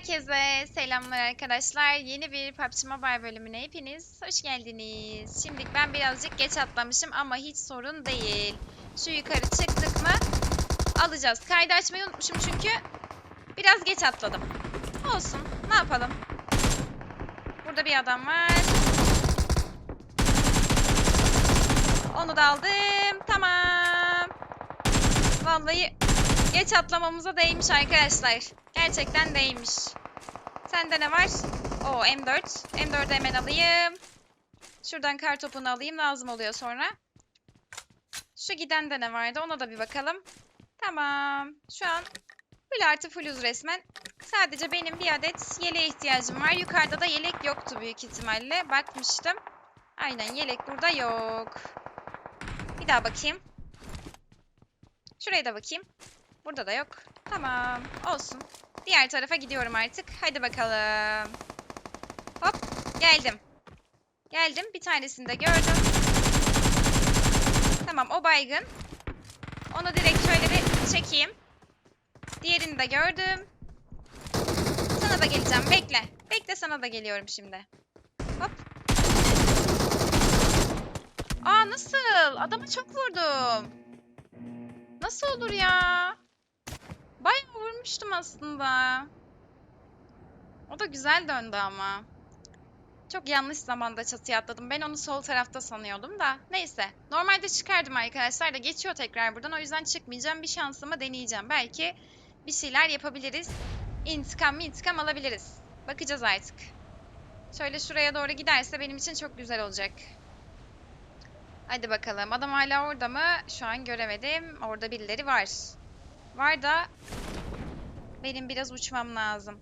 Herkese selamlar arkadaşlar. Yeni bir PUBG Mobile bölümüne hepiniz hoş geldiniz. Şimdi ben birazcık geç atlamışım ama hiç sorun değil. Şu yukarı çıktık mı alacağız. Kaydı açmayı unutmuşum çünkü biraz geç atladım. Olsun ne yapalım. Burada bir adam var. Onu da aldım. Tamam. Vallahi geç atlamamıza değmiş arkadaşlar. Gerçekten değmiş. Sende ne var? O M4. M4'ü hemen alayım. Şuradan kar topunu alayım. Lazım oluyor sonra. Şu gidende ne vardı? Ona da bir bakalım. Tamam. Şu an full artı fulluz resmen. Sadece benim bir adet yeleğe ihtiyacım var. Yukarıda da yelek yoktu büyük ihtimalle. Bakmıştım. Aynen yelek burada yok. Bir daha bakayım. Şuraya da bakayım. Burada da yok. Tamam. Olsun. Diğer tarafa gidiyorum artık. Hadi bakalım. Hop. Geldim. Geldim. Bir tanesini de gördüm. Tamam o baygın. Onu direkt şöyle bir çekeyim. Diğerini de gördüm. Sana da geleceğim. Bekle. Bekle sana da geliyorum şimdi. Hop. Aa nasıl? Adamı çok vurdum. Nasıl olur ya? Vurmuştum aslında. O da güzel döndü ama. Çok yanlış zamanda çatıya atladım. Ben onu sol tarafta sanıyordum da. Neyse. Normalde çıkardım arkadaşlar da geçiyor tekrar buradan. O yüzden çıkmayacağım. Bir şansımı deneyeceğim. Belki bir şeyler yapabiliriz. İntikam intikam alabiliriz. Bakacağız artık. Şöyle şuraya doğru giderse benim için çok güzel olacak. Hadi bakalım. Adam hala orada mı? Şu an göremedim. Orada birileri var. Var da benim biraz uçmam lazım.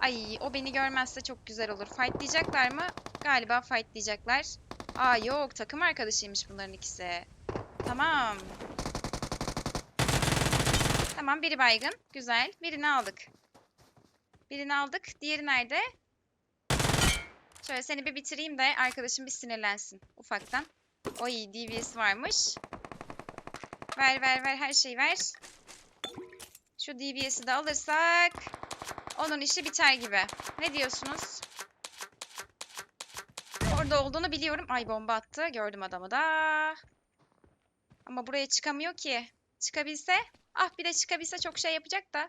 Ay o beni görmezse çok güzel olur. Fightlayacaklar mı? Galiba fightlayacaklar. Aa yok takım arkadaşıymış bunların ikisi. Tamam. Tamam biri baygın. Güzel. Birini aldık. Birini aldık. Diğeri nerede? Şöyle seni bir bitireyim de arkadaşım bir sinirlensin ufaktan. Oy DBS varmış. Ver ver ver her şeyi ver. Şu DBS'i de alırsak onun işi biter gibi. Ne diyorsunuz? Orada olduğunu biliyorum. Ay bomba attı. Gördüm adamı da. Ama buraya çıkamıyor ki. Çıkabilse. Ah bir de çıkabilse çok şey yapacak da.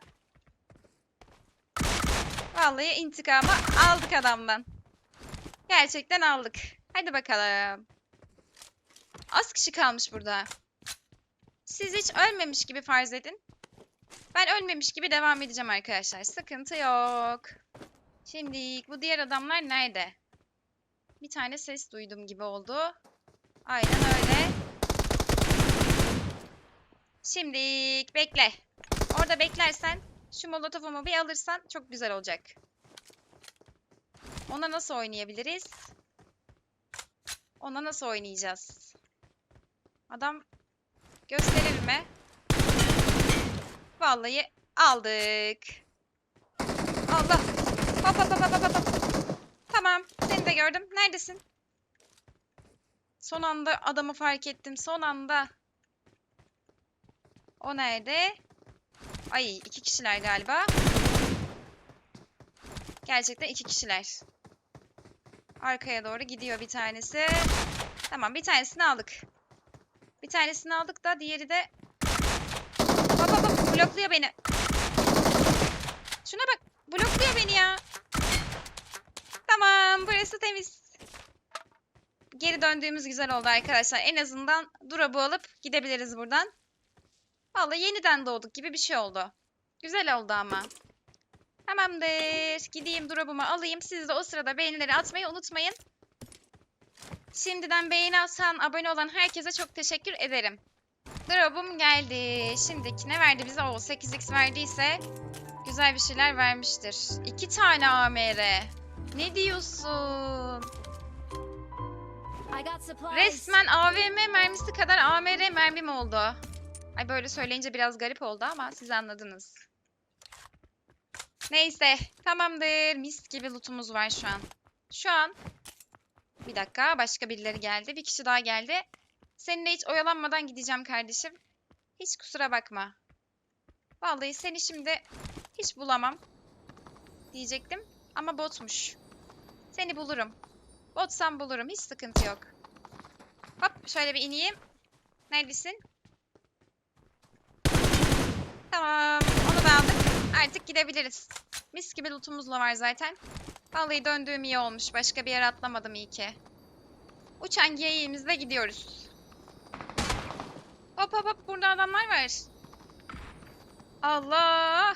Vallahi intikamı aldık adamdan. Gerçekten aldık. Hadi bakalım. Az kişi kalmış burada. Siz hiç ölmemiş gibi farz edin. Ben ölmemiş gibi devam edeceğim arkadaşlar. Sıkıntı yok. Şimdi bu diğer adamlar nerede? Bir tane ses duydum gibi oldu. Aynen öyle. Şimdi bekle. Orada beklersen şu molotofumu bir alırsan çok güzel olacak. Ona nasıl oynayabiliriz? Ona nasıl oynayacağız? Adam gösterir mi? Vallahi aldık. Allah. Hop hop hop hop hop hop. Tamam. Seni de gördüm. Neredesin? Son anda adamı fark ettim. Son anda. O nerede? Ay iki kişiler galiba. Gerçekten iki kişiler. Arkaya doğru gidiyor bir tanesi. Tamam bir tanesini aldık. Bir tanesini aldık da diğeri de blokluyor beni. Şuna bak blokluyor beni ya. Tamam burası temiz. Geri döndüğümüz güzel oldu arkadaşlar. En azından drop'u alıp gidebiliriz buradan. Vallahi yeniden doğduk gibi bir şey oldu. Güzel oldu ama. Tamamdır. Gideyim drop'umu alayım. Siz de o sırada beğenileri atmayı unutmayın. Şimdiden beğeni atan, abone olan herkese çok teşekkür ederim. Drop'um geldi. Şimdiki ne verdi bize? O 8x verdiyse güzel bir şeyler vermiştir. İki tane AMR. Ne diyorsun? Resmen AVM mermisi kadar AMR mermim oldu. Ay böyle söyleyince biraz garip oldu ama siz anladınız. Neyse tamamdır. Mis gibi lootumuz var şu an. Şu an bir dakika başka birileri geldi. Bir kişi daha geldi. Seninle hiç oyalanmadan gideceğim kardeşim. Hiç kusura bakma. Vallahi seni şimdi hiç bulamam. diyecektim. Ama botmuş. Seni bulurum. Botsam bulurum. Hiç sıkıntı yok. Hop şöyle bir ineyim. Neredesin? Tamam. Onu da aldık. Artık gidebiliriz. Mis gibi lootumuz var zaten. Vallahi döndüğüm iyi olmuş. Başka bir yere atlamadım iyi ki. Uçan geyiğimizle gidiyoruz. Hop hop hop burada adamlar var. Allah!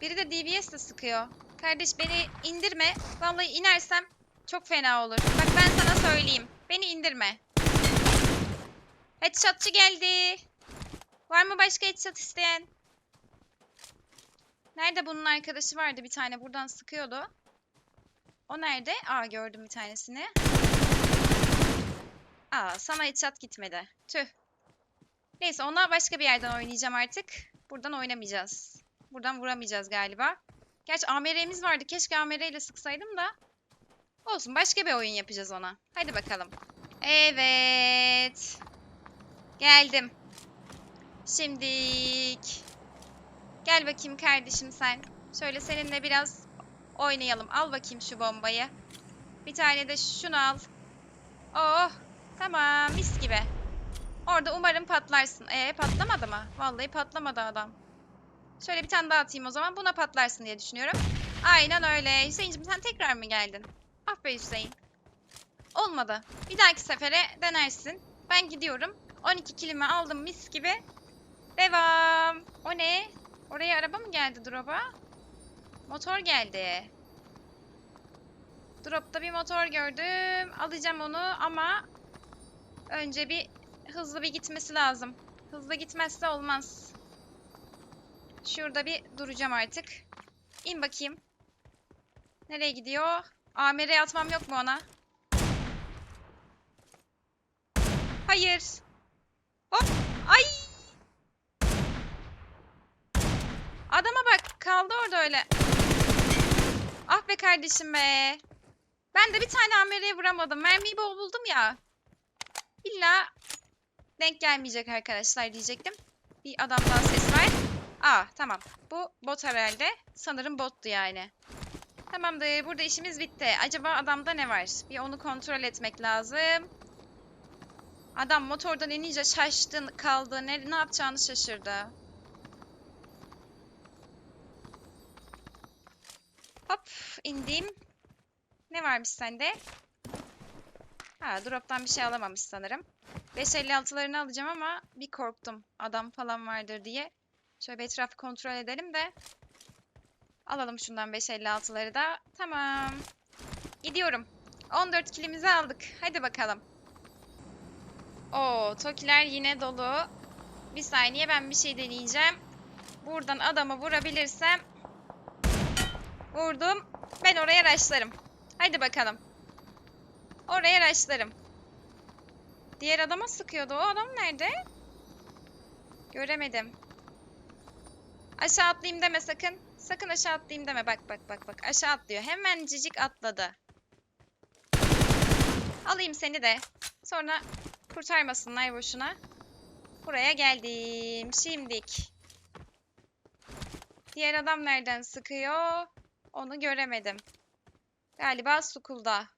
Biri de DBS de sıkıyor. Kardeş beni indirme. Vallahi inersem çok fena olur. Bak ben sana söyleyeyim. Beni indirme. Headshotçı geldi. Var mı başka headshot isteyen? Nerede bunun arkadaşı vardı bir tane. Buradan sıkıyordu. O nerede? Aa gördüm bir tanesini. Aa sana headshot gitmedi. Tüh. Neyse ona başka bir yerden oynayacağım artık. Buradan oynamayacağız. Buradan vuramayacağız galiba. Gerçi AMR'miz vardı. Keşke AMR ile sıksaydım da. Olsun başka bir oyun yapacağız ona. Hadi bakalım. Evet. Geldim. Şimdik. Gel bakayım kardeşim sen. Şöyle seninle biraz oynayalım. Al bakayım şu bombayı. Bir tane de şunu al. Oh. Tamam mis gibi. Orada umarım patlarsın. Ee patlamadı mı? Vallahi patlamadı adam. Şöyle bir tane daha atayım o zaman. Buna patlarsın diye düşünüyorum. Aynen öyle. Hüseyin'cim sen tekrar mı geldin? Ah be Hüseyin. Olmadı. Bir dahaki sefere denersin. Ben gidiyorum. 12 kilimi aldım mis gibi. Devam. O ne? Oraya araba mı geldi drop'a? Motor geldi. Drop'ta bir motor gördüm. Alacağım onu ama önce bir hızlı bir gitmesi lazım. Hızlı gitmezse olmaz. Şurada bir duracağım artık. İn bakayım. Nereye gidiyor? AMR'ye atmam yok mu ona? Hayır. Hop. Ay. Adama bak. Kaldı orada öyle. Ah be kardeşim be. Ben de bir tane AMR'ye vuramadım. Mermiyi bol buldum ya. İlla denk gelmeyecek arkadaşlar diyecektim. Bir adam daha ses var. Aa tamam. Bu bot herhalde. Sanırım bottu yani. Tamamdır. Burada işimiz bitti. Acaba adamda ne var? Bir onu kontrol etmek lazım. Adam motordan inince şaştı kaldı. Ne, ne yapacağını şaşırdı. Hop indim. Ne varmış sende? Ha drop'tan bir şey alamamış sanırım. 556'larını alacağım ama bir korktum. Adam falan vardır diye. Şöyle bir etrafı kontrol edelim de. Alalım şundan 556'ları da. Tamam. Gidiyorum. 14 kilimizi aldık. Hadi bakalım. Oo, Tokiler yine dolu. Bir saniye ben bir şey deneyeceğim. Buradan adamı vurabilirsem vurdum. Ben oraya raşlarım. Hadi bakalım. Oraya raşlarım. Diğer adama sıkıyordu. O adam nerede? Göremedim. Aşağı atlayayım deme sakın. Sakın aşağı atlayayım deme. Bak bak bak bak. Aşağı atlıyor. Hemen cicik atladı. Alayım seni de. Sonra kurtarmasınlar boşuna. Buraya geldim. Şimdik. Diğer adam nereden sıkıyor? Onu göremedim. Galiba Sukul'da.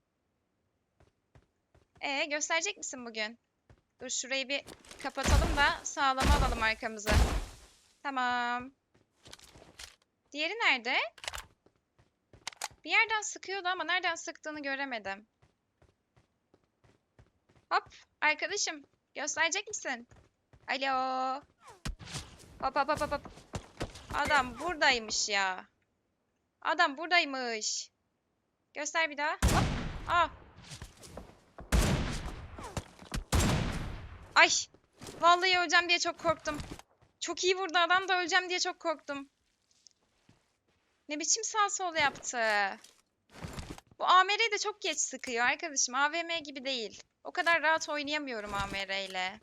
E gösterecek misin bugün? Dur şurayı bir kapatalım da sağlama alalım arkamızı. Tamam. Diğeri nerede? Bir yerden sıkıyordu ama nereden sıktığını göremedim. Hop arkadaşım gösterecek misin? Alo. Hop hop hop hop. Adam buradaymış ya. Adam buradaymış. Göster bir daha. Hop. Aa. Ay. Vallahi öleceğim diye çok korktum. Çok iyi vurdu adam da öleceğim diye çok korktum. Ne biçim sağ sol yaptı. Bu AMR de çok geç sıkıyor arkadaşım. AVM gibi değil. O kadar rahat oynayamıyorum AMR ile.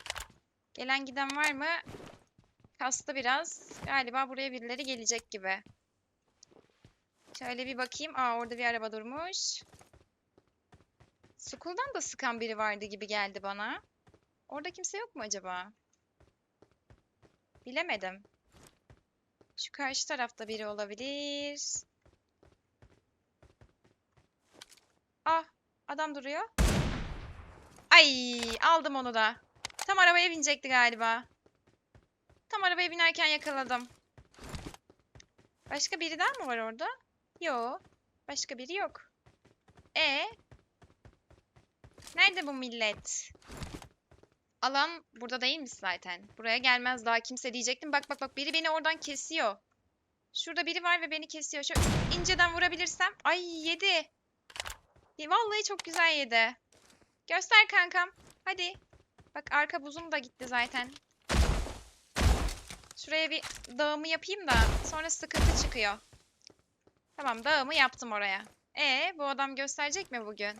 Gelen giden var mı? Kastı biraz. Galiba buraya birileri gelecek gibi. Şöyle bir bakayım. Aa orada bir araba durmuş. School'dan da sıkan biri vardı gibi geldi bana. Orada kimse yok mu acaba? Bilemedim. Şu karşı tarafta biri olabilir. Ah adam duruyor. Ay aldım onu da. Tam arabaya binecekti galiba. Tam arabaya binerken yakaladım. Başka biri daha mı var orada? Yo. Başka biri yok. E Nerede bu millet? Alan burada değilmiş zaten. Buraya gelmez daha kimse diyecektim. Bak bak bak biri beni oradan kesiyor. Şurada biri var ve beni kesiyor. Şöyle inceden vurabilirsem. Ay yedi. Vallahi çok güzel yedi. Göster kankam. Hadi. Bak arka buzum da gitti zaten. Şuraya bir dağımı yapayım da sonra sıkıntı çıkıyor. Tamam dağımı yaptım oraya. E bu adam gösterecek mi bugün?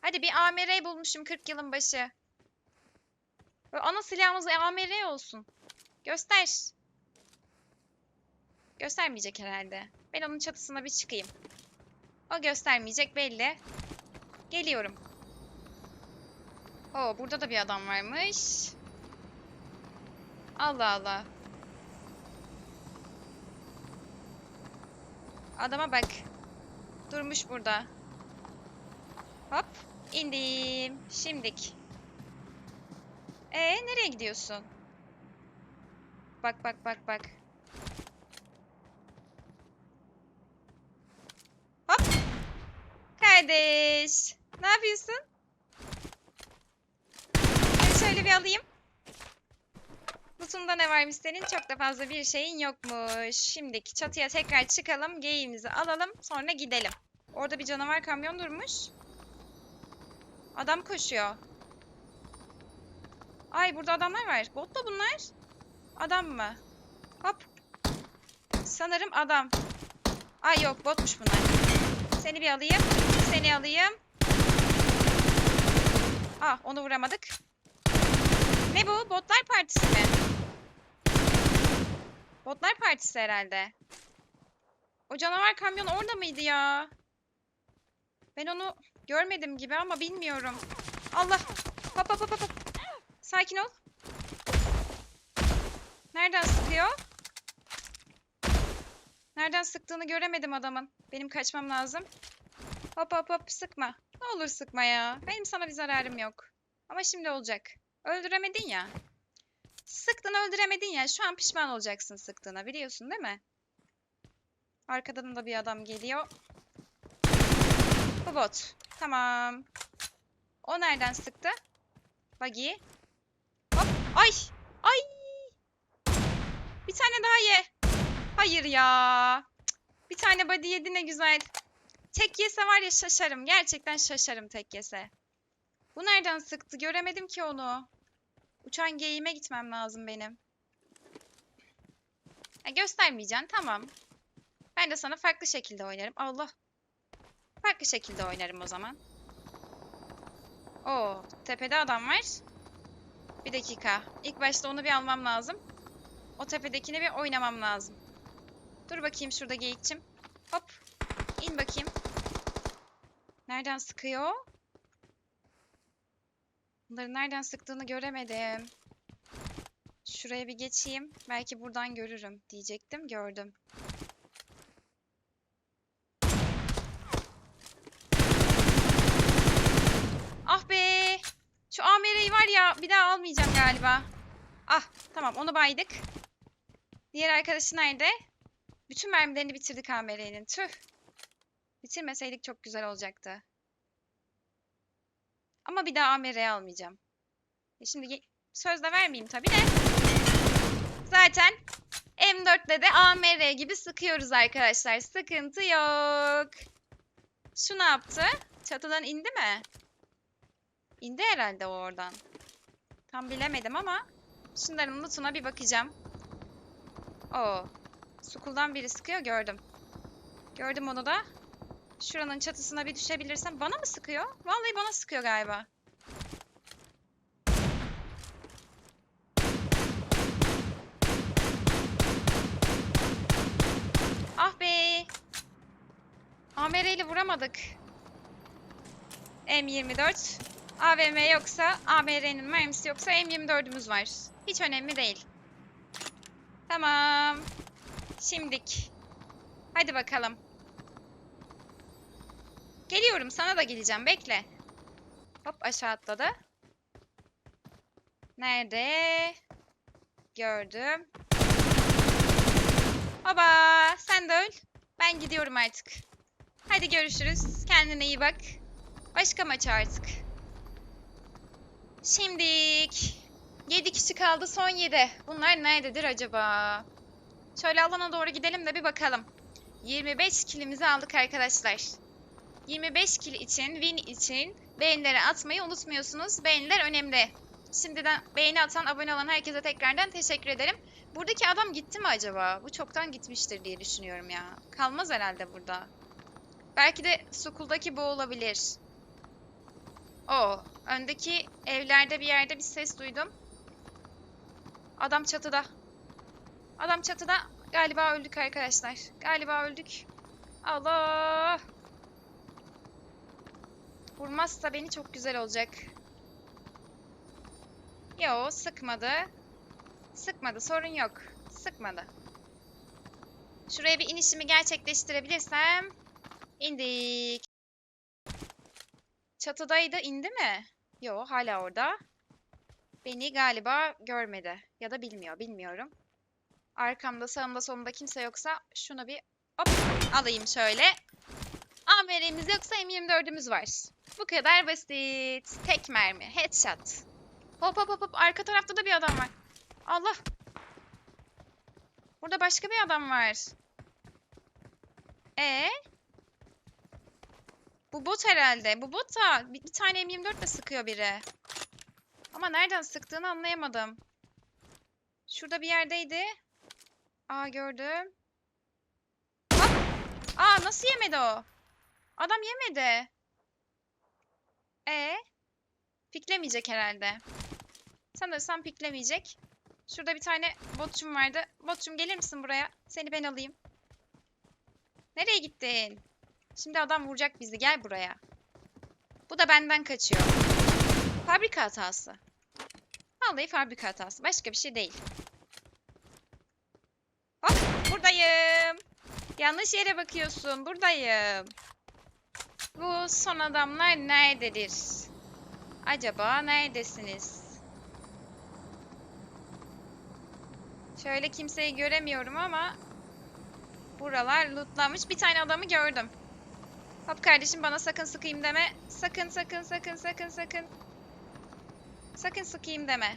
Hadi bir AMR bulmuşum 40 yılın başı. Ana silahımız AMR olsun. Göster. Göstermeyecek herhalde. Ben onun çatısına bir çıkayım. O göstermeyecek belli. Geliyorum. Oo burada da bir adam varmış. Allah Allah. Adama bak. Durmuş burada. Hop. indim. Şimdik. Ee nereye gidiyorsun? Bak bak bak bak. Hop. Kardeş. Ne yapıyorsun? Seni şöyle bir alayım. Kutumda ne varmış senin? Çok da fazla bir şeyin yokmuş. Şimdiki çatıya tekrar çıkalım. Geyiğimizi alalım. Sonra gidelim. Orada bir canavar kamyon durmuş. Adam koşuyor. Ay burada adamlar var. Bot mu bunlar? Adam mı? Hop. Sanırım adam. Ay yok botmuş bunlar. Seni bir alayım. Seni alayım. Ah onu vuramadık. Ne bu? Botlar partisi mi? Botlar partisi herhalde. O canavar kamyon orada mıydı ya? Ben onu görmedim gibi ama bilmiyorum. Allah. Hop hop hop hop. Sakin ol. Nereden sıkıyor? Nereden sıktığını göremedim adamın. Benim kaçmam lazım. Hop hop hop sıkma. Ne olur sıkma ya. Benim sana bir zararım yok. Ama şimdi olacak. Öldüremedin ya. Sıktın öldüremedin ya. Şu an pişman olacaksın sıktığına. Biliyorsun değil mi? Arkadan da bir adam geliyor. Bu bot. Tamam. O nereden sıktı? Buggy. Ay. Ay. Bir tane daha ye. Hayır ya. Bir tane body yedi ne güzel. Tek yese var ya şaşarım. Gerçekten şaşarım tek yese. Bu nereden sıktı? Göremedim ki onu. Uçan geyiğime gitmem lazım benim. Ha, göstermeyeceksin. Tamam. Ben de sana farklı şekilde oynarım. Allah. Farklı şekilde oynarım o zaman. Oo, tepede adam var. Bir dakika. İlk başta onu bir almam lazım. O tepedekini bir oynamam lazım. Dur bakayım şurada geyikçim. Hop. İn bakayım. Nereden sıkıyor? Bunları nereden sıktığını göremedim. Şuraya bir geçeyim. Belki buradan görürüm diyecektim. Gördüm. Ah be! Şu AMR'yi var ya bir daha almayacağım galiba. Ah tamam onu baydık. Diğer arkadaşı nerede? Bütün mermilerini bitirdik AMR'nin. Tüh. Bitirmeseydik çok güzel olacaktı. Ama bir daha AMR almayacağım. E şimdi söz de vermeyeyim tabii de. Zaten M4'le de AMR gibi sıkıyoruz arkadaşlar. Sıkıntı yok. Şu ne yaptı? Çatıdan indi mi? İndi herhalde o oradan. Tam bilemedim ama şunların lootuna bir bakacağım. Oo. Sukuldan biri sıkıyor gördüm. Gördüm onu da. Şuranın çatısına bir düşebilirsem bana mı sıkıyor? Vallahi bana sıkıyor galiba. Ah be. AMR ile vuramadık. M24. AVM yoksa, AMR'nin mermisi yoksa M24'ümüz var. Hiç önemli değil. Tamam. Şimdik. Hadi bakalım. Geliyorum sana da geleceğim bekle. Hop aşağı atladı. Nerede? Gördüm. Baba sen de öl. Ben gidiyorum artık. Hadi görüşürüz. Kendine iyi bak. Başka maç artık. Şimdik. 7 kişi kaldı son 7. Bunlar nerededir acaba? Şöyle alana doğru gidelim de bir bakalım. 25 kilimizi aldık arkadaşlar. 25 kil için, win için beğenileri atmayı unutmuyorsunuz. Beğeniler önemli. Şimdiden beğeni atan, abone olan herkese tekrardan teşekkür ederim. Buradaki adam gitti mi acaba? Bu çoktan gitmiştir diye düşünüyorum ya. Kalmaz herhalde burada. Belki de Sukul'daki bu olabilir. O, öndeki evlerde bir yerde bir ses duydum. Adam çatıda. Adam çatıda. Galiba öldük arkadaşlar. Galiba öldük. Allah! Vurmazsa beni çok güzel olacak. Yo, sıkmadı. Sıkmadı, sorun yok. Sıkmadı. Şuraya bir inişimi gerçekleştirebilirsem indik. Çatıdaydı, indi mi? Yo, hala orada. Beni galiba görmedi ya da bilmiyor, bilmiyorum. Arkamda, sağımda, solumda kimse yoksa şunu bir hop alayım şöyle. AMR'imiz yoksa M24'ümüz var. Bu kadar basit. Tek mermi, headshot. Hop hop hop hop arka tarafta da bir adam var. Allah. Burada başka bir adam var. E Bu bot herhalde. Bu bot da bir, bir tane M24 de sıkıyor biri. Ama nereden sıktığını anlayamadım. Şurada bir yerdeydi. Aa gördüm. Hop. Aa nasıl yemedi o? Adam yemedi. E Piklemeyecek herhalde. Sanırsam piklemeyecek. Şurada bir tane botçum vardı. Botçum gelir misin buraya? Seni ben alayım. Nereye gittin? Şimdi adam vuracak bizi. Gel buraya. Bu da benden kaçıyor. Fabrika hatası. Vallahi fabrika hatası. Başka bir şey değil. Hop buradayım. Yanlış yere bakıyorsun. Buradayım. Bu son adamlar nerededir? Acaba neredesiniz? Şöyle kimseyi göremiyorum ama buralar lootlanmış. Bir tane adamı gördüm. Hop kardeşim bana sakın sıkayım deme. Sakın sakın sakın sakın sakın. Sakın sıkayım deme.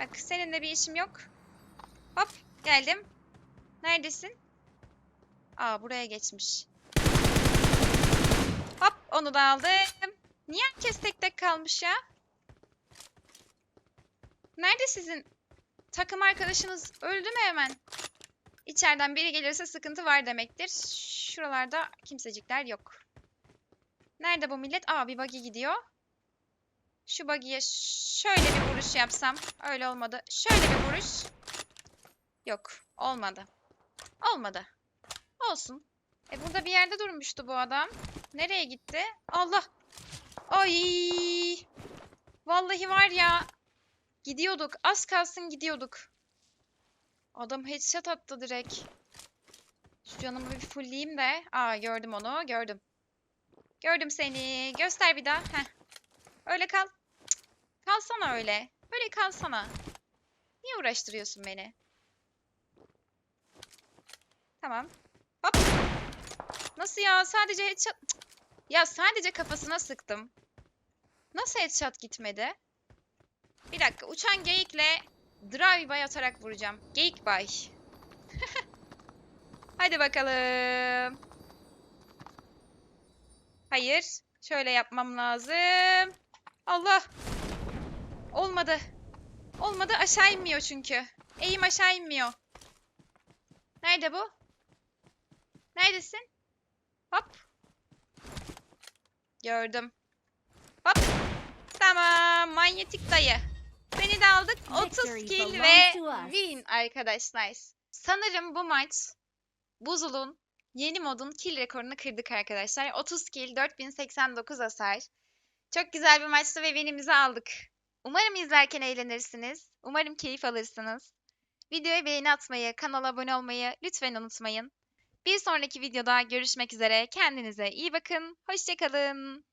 Bak seninle bir işim yok. Hop geldim. Neredesin? Aa buraya geçmiş. Hop onu da aldım. Niye herkes tek tek kalmış ya? Nerede sizin takım arkadaşınız? Öldü mü hemen? İçeriden biri gelirse sıkıntı var demektir. Şuralarda kimsecikler yok. Nerede bu millet? Aa bir buggy gidiyor. Şu buggy'ye şöyle bir vuruş yapsam. Öyle olmadı. Şöyle bir vuruş. Yok. Olmadı. Olmadı. Olsun. E burada bir yerde durmuştu bu adam. Nereye gitti? Allah. Ay. Vallahi var ya. Gidiyorduk. Az kalsın gidiyorduk. Adam headshot attı direkt. Şu canımı bir fullleyeyim de. Aa gördüm onu. Gördüm. Gördüm seni. Göster bir daha. Heh. Öyle kal. Kalsana öyle. Öyle kalsana. Niye uğraştırıyorsun beni? Tamam. Hop. Nasıl ya? Sadece headshot... Ya sadece kafasına sıktım. Nasıl headshot gitmedi? Bir dakika. Uçan geyikle drive-by atarak vuracağım. Geyik bay. Hadi bakalım. Hayır. Şöyle yapmam lazım. Allah. Olmadı. Olmadı. Aşağı inmiyor çünkü. Eğim aşağı inmiyor. Nerede bu? Neredesin? Hop. Gördüm. Hop. Tamam. Manyetik dayı. Seni de aldık. 30 Victory kill ve win arkadaşlar. Sanırım bu maç Buzul'un yeni modun kill rekorunu kırdık arkadaşlar. 30 kill, 4089 hasar. Çok güzel bir maçtı ve winimizi aldık. Umarım izlerken eğlenirsiniz. Umarım keyif alırsınız. Videoya beğeni atmayı, kanala abone olmayı lütfen unutmayın. Bir sonraki videoda görüşmek üzere. Kendinize iyi bakın. Hoşçakalın.